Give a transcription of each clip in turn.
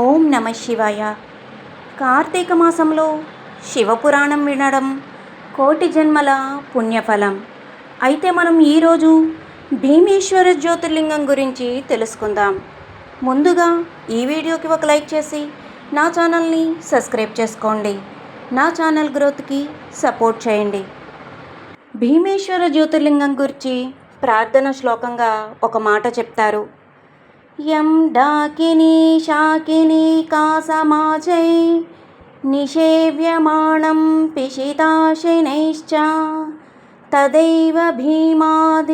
ఓం నమ శివాయ. కార్తీక మాసంలో శివపురాణం వినడం కోటి జన్మల పుణ్యఫలం. అయితే మనం ఈరోజు భీమేశ్వర జ్యోతిర్లింగం గురించి తెలుసుకుందాం. ముందుగా ఈ వీడియోకి ఒక లైక్ చేసి నా ఛానల్ని సబ్స్క్రైబ్ చేసుకోండి. నా ఛానల్ గ్రోత్కి సపోర్ట్ చేయండి. భీమేశ్వర జ్యోతిర్లింగం గురించి ప్రార్థన శ్లోకంగా ఒక మాట చెప్తారు. యం డాకినీ శాకినీ కాసమాచై నిషేవ్యమాణం పిశితాశనైశ్చ తదైవ భీమాదిపదప్రసిద్ధం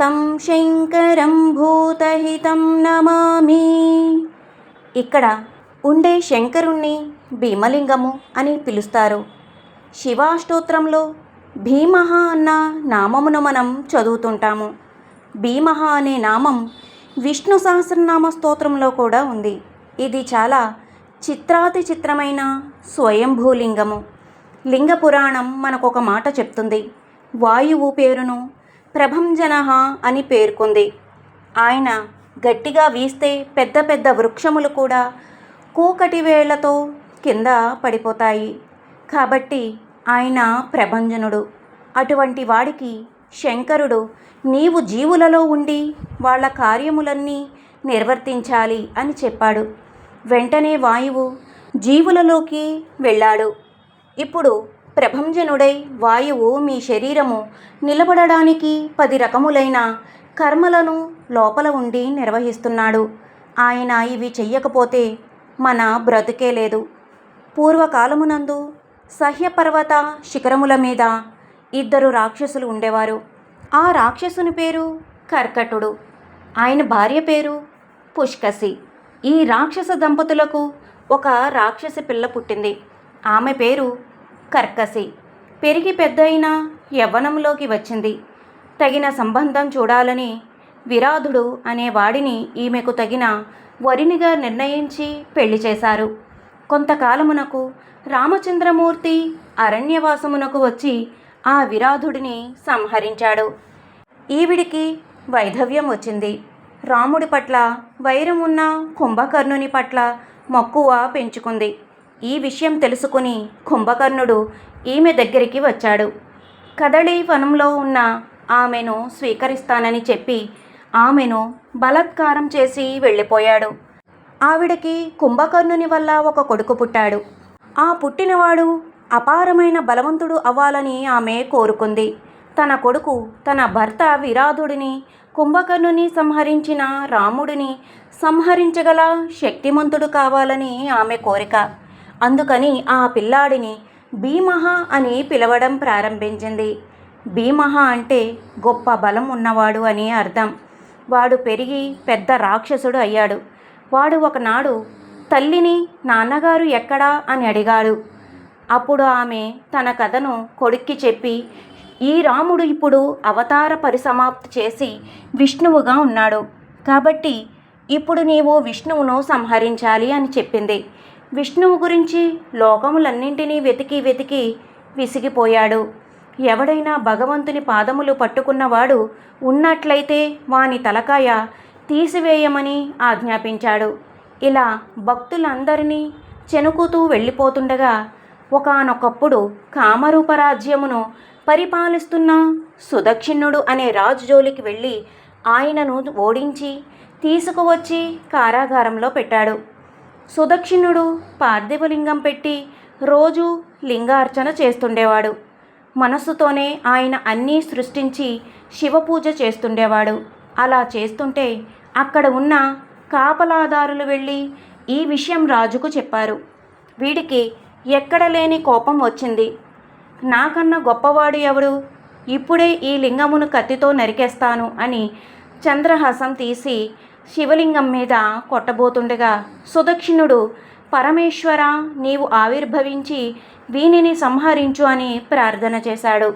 తం శంకరం భూతహితం నమామి ఇక్కడ ఉండే శంకరుణ్ణి భీమలింగము అని పిలుస్తారు. శివాష్టోత్రంలో భీమహ అన్న నామమును మనం చదువుతుంటాము. భీమహ అనే నామం విష్ణు సహస్రనామ స్తోత్రంలో కూడా ఉంది. ఇది చాలా చిత్రాతి చిత్రమైన స్వయంభూలింగము లింగ పురాణం మనకొక మాట చెప్తుంది. వాయువు పేరును ప్రభంజన అని పేర్కొంది. ఆయన గట్టిగా వీస్తే పెద్ద పెద్ద వృక్షములు కూడా కూకటి వేళ్ళతో కింద పడిపోతాయి. కాబట్టి ఆయన ప్రభంజనుడు. అటువంటి వాడికి శంకరుడు నీవు జీవులలో ఉండి వాళ్ళ కార్యములన్నీ నిర్వర్తించాలి అని చెప్పాడు. వెంటనే వాయువు జీవులలోకి వెళ్ళాడు. ఇప్పుడు ప్రభంజనుడై వాయువు మీ శరీరము నిలబడడానికి పది రకములైన కర్మలను లోపల ఉండి నిర్వహిస్తున్నాడు. ఆయన ఇవి చెయ్యకపోతే మన బ్రతుకే లేదు. పూర్వకాలమునందు సహ్యపర్వత శిఖరముల మీద ఇద్దరు రాక్షసులు ఉండేవారు. ఆ రాక్షసుని పేరు కర్కటుడు. ఆయన భార్య పేరు పుష్కసి. ఈ రాక్షస దంపతులకు ఒక రాక్షసి పిల్ల పుట్టింది. ఆమె పేరు కర్కసి. పెరిగి పెద్దయిన యవ్వనంలోకి వచ్చింది. తగిన సంబంధం చూడాలని విరాధుడు అనే వాడిని ఈమెకు తగిన వరినిగా నిర్ణయించి పెళ్ళి చేశారు. కొంతకాలమునకు రామచంద్రమూర్తి అరణ్యవాసమునకు వచ్చి ఆ విరాధుడిని సంహరించాడు. ఈవిడికి వైధవ్యం వచ్చింది. రాముడి పట్ల వైరం ఉన్న కుంభకర్ణుని పట్ల మక్కువ పెంచుకుంది. ఈ విషయం తెలుసుకుని కుంభకర్ణుడు ఈమె దగ్గరికి వచ్చాడు. కదళి వనంలో ఉన్న ఆమెను స్వీకరిస్తానని చెప్పి ఆమెను బలాత్కారం చేసి వెళ్ళిపోయాడు. ఆవిడకి కుంభకర్ణుని వల్ల ఒక కొడుకు పుట్టాడు. ఆ పుట్టినవాడు అపారమైన బలవంతుడు అవ్వాలని ఆమె కోరుకుంది. తన కొడుకు తన భర్త విరాధుడిని కుంభకర్ణుని సంహరించిన రాముడిని సంహరించగల శక్తిమంతుడు కావాలని ఆమె కోరిక. అందుకని ఆ పిల్లాడిని భీమహ అని పిలవడం ప్రారంభించింది. భీమహ అంటే గొప్ప బలం ఉన్నవాడు అని అర్థం. వాడు పెరిగి పెద్ద రాక్షసుడు అయ్యాడు. వాడు ఒకనాడు తల్లిని నాన్నగారు ఎక్కడా? అని అడిగాడు. అప్పుడు ఆమె తన కథను కొడుక్కి చెప్పి ఈ రాముడు ఇప్పుడు అవతార పరిసమాప్తి చేసి విష్ణువుగా ఉన్నాడు. కాబట్టి ఇప్పుడు నీవు విష్ణువును సంహరించాలి అని చెప్పింది. విష్ణువు గురించి లోకములన్నింటినీ వెతికి వెతికి విసిగిపోయాడు. ఎవడైనా భగవంతుని పాదములు పట్టుకున్నవాడు ఉన్నట్లయితే వాని తలకాయ తీసివేయమని ఆజ్ఞాపించాడు. ఇలా భక్తులందరినీ చెనుకుతూ వెళ్ళిపోతుండగా ఒకానొకప్పుడు కామరూపరాజ్యమును పరిపాలిస్తున్న సుదక్షిణుడు అనే రాజు జోలికి వెళ్ళి ఆయనను ఓడించి తీసుకువచ్చి కారాగారంలో పెట్టాడు. సుదక్షిణుడు పార్థివలింగం పెట్టి రోజు లింగార్చన చేస్తుండేవాడు. మనస్సుతోనే ఆయన అన్నీ సృష్టించి శివపూజ చేస్తుండేవాడు. అలా చేస్తుంటే అక్కడ ఉన్న కాపలాదారులు వెళ్ళి ఈ విషయం రాజుకు చెప్పారు. వీడికి ఎక్కడ లేని కోపం వచ్చింది. నాకన్నా గొప్పవాడు ఎవడు? ఇప్పుడే ఈ లింగమును కత్తితో నరికేస్తాను అని చంద్రహాసం తీసి శివలింగం మీద కొట్టబోతుండగా సుదక్షిణుడు పరమేశ్వర నీవు ఆవిర్భవించి వీనిని సంహరించు అని ప్రార్థన చేశాడు.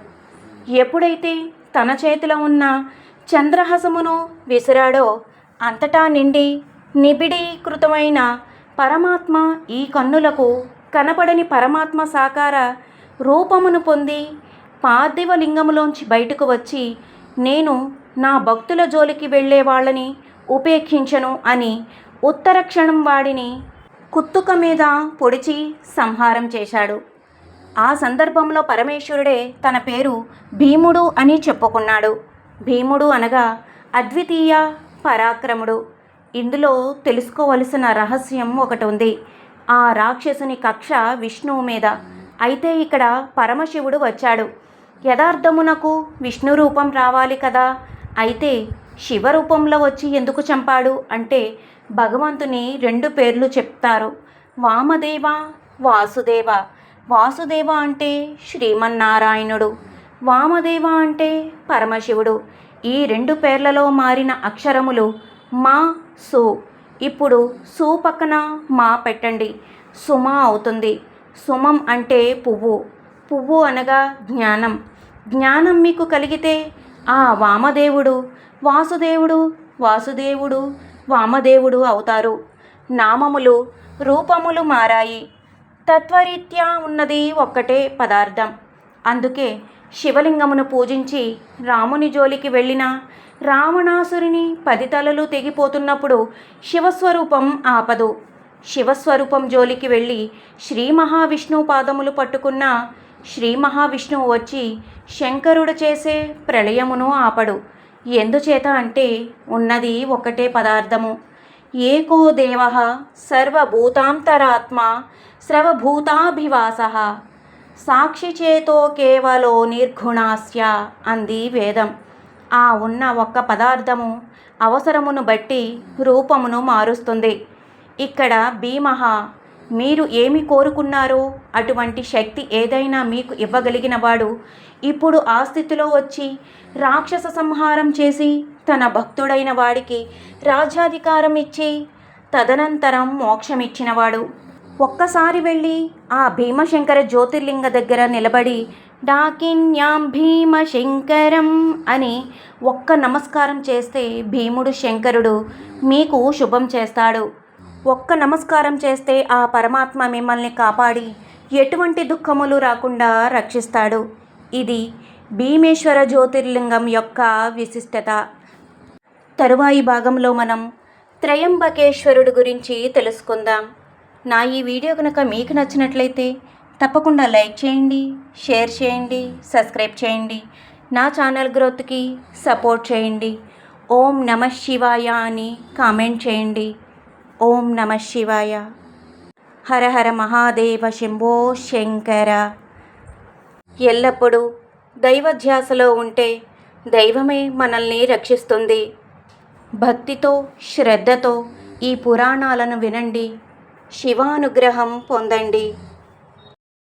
ఎప్పుడైతే తన చేతిలో ఉన్న చంద్రహసమును విసిరాడో అంతటా నిండి నిబిడీకృతమైన పరమాత్మ ఈ కన్నులకు కనపడని పరమాత్మ సాకార రూపమును పొంది పార్థివ లింగములోంచి బయటకు వచ్చి నేను నా భక్తుల జోలికి వెళ్ళే వాళ్ళని ఉపేక్షించను అని ఉత్తర క్షణం వాడిని కుత్తుక మీద పొడిచి సంహారం చేశాడు. ఆ సందర్భంలో పరమేశ్వరుడే తన పేరు భీముడు అని చెప్పుకున్నాడు. భీముడు అనగా అద్వితీయ పరాక్రముడు. ఇందులో తెలుసుకోవలసిన రహస్యం ఒకటి ఉంది. ఆ రాక్షసుని కక్ష విష్ణువు మీద. అయితే ఇక్కడ పరమశివుడు వచ్చాడు. యథార్థమునకు విష్ణు రూపం రావాలి కదా? అయితే శివరూపంలో వచ్చి ఎందుకు చంపాడు? అంటే భగవంతుని రెండు పేర్లు చెప్తారు. వామదేవ వాసుదేవ. వాసుదేవ అంటే శ్రీమన్నారాయణుడు. వామదేవ అంటే పరమశివుడు. ఈ రెండు పేర్లలో మారిన అక్షరములు మా సు. ఇప్పుడు సు పక్కన మా పెట్టండి. సుమ అవుతుంది. సుమం అంటే పువ్వు. పువ్వు అనగా జ్ఞానం. జ్ఞానం మీకు కలిగితే ఆ వామదేవుడు వాసుదేవుడు వాసుదేవుడు వామదేవుడు అవుతారు. నామములు రూపములు మారాయి. తత్వరీత్యా ఉన్నది ఒక్కటే పదార్థం. అందుకే శివలింగమును పూజించి రాముని జోలికి వెళ్ళిన రావణాసురుని పది తలలు తెగిపోతున్నప్పుడు శివస్వరూపం ఆపదు. శివస్వరూపం జోలికి వెళ్ళి శ్రీ మహావిష్ణువు పాదములు పట్టుకున్న శ్రీ మహావిష్ణువు వచ్చి శంకరుడు చేసే ప్రళయమును ఆపడు. ఎందుచేత అంటే ఉన్నది ఒకటే పదార్థము. ఏకో దేవ సర్వభూతాంతరాత్మ స్రవభూతాభివాస సాక్షిచేతో కేవలో నిర్గుణాస్య అంది వేదం. ఆ ఉన్న ఒక్క పదార్థము అవసరమును బట్టి రూపమును మారుస్తుంది. ఇక్కడ భీమహ మీరు ఏమి కోరుకున్నారో? అటువంటి శక్తి ఏదైనా మీకు ఇవ్వగలిగినవాడు ఇప్పుడు ఆ స్థితిలో వచ్చి రాక్షస సంహారం చేసి తన భక్తుడైన వాడికి రాజ్యాధికారం ఇచ్చి తదనంతరం మోక్షమిచ్చినవాడు. ఒక్కసారి వెళ్ళి ఆ భీమశంకర జ్యోతిర్లింగ దగ్గర నిలబడి డాకిన్యాం భీమశంకరం అని ఒక్క నమస్కారం చేస్తే భీముడు శంకరుడు మీకు శుభం చేస్తాడు. ఒక్క నమస్కారం చేస్తే ఆ పరమాత్మ మిమ్మల్ని కాపాడి ఎటువంటి దుఃఖములు రాకుండా రక్షిస్తాడు. ఇది భీమేశ్వర జ్యోతిర్లింగం యొక్క విశిష్టత. తరువాయి భాగంలో మనం త్రయంబకేశ్వరుడు గురించి తెలుసుకుందాం. నా ఈ వీడియో కనుక మీకు నచ్చినట్లయితే తప్పకుండా లైక్ చేయండి షేర్ చేయండి సబ్స్క్రైబ్ చేయండి. నా ఛానల్ గ్రోత్కి సపోర్ట్ చేయండి. ఓం నమ శివాయ అని కామెంట్ చేయండి. ఓం నమ శివాయ. హర హర మహాదేవ శంభో శంకర. ఎల్లప్పుడూ దైవధ్యాసలో ఉంటే దైవమే మనల్ని రక్షిస్తుంది. భక్తితో శ్రద్ధతో ఈ పురాణాలను వినండి. శివానుగ్రహం పొందండి.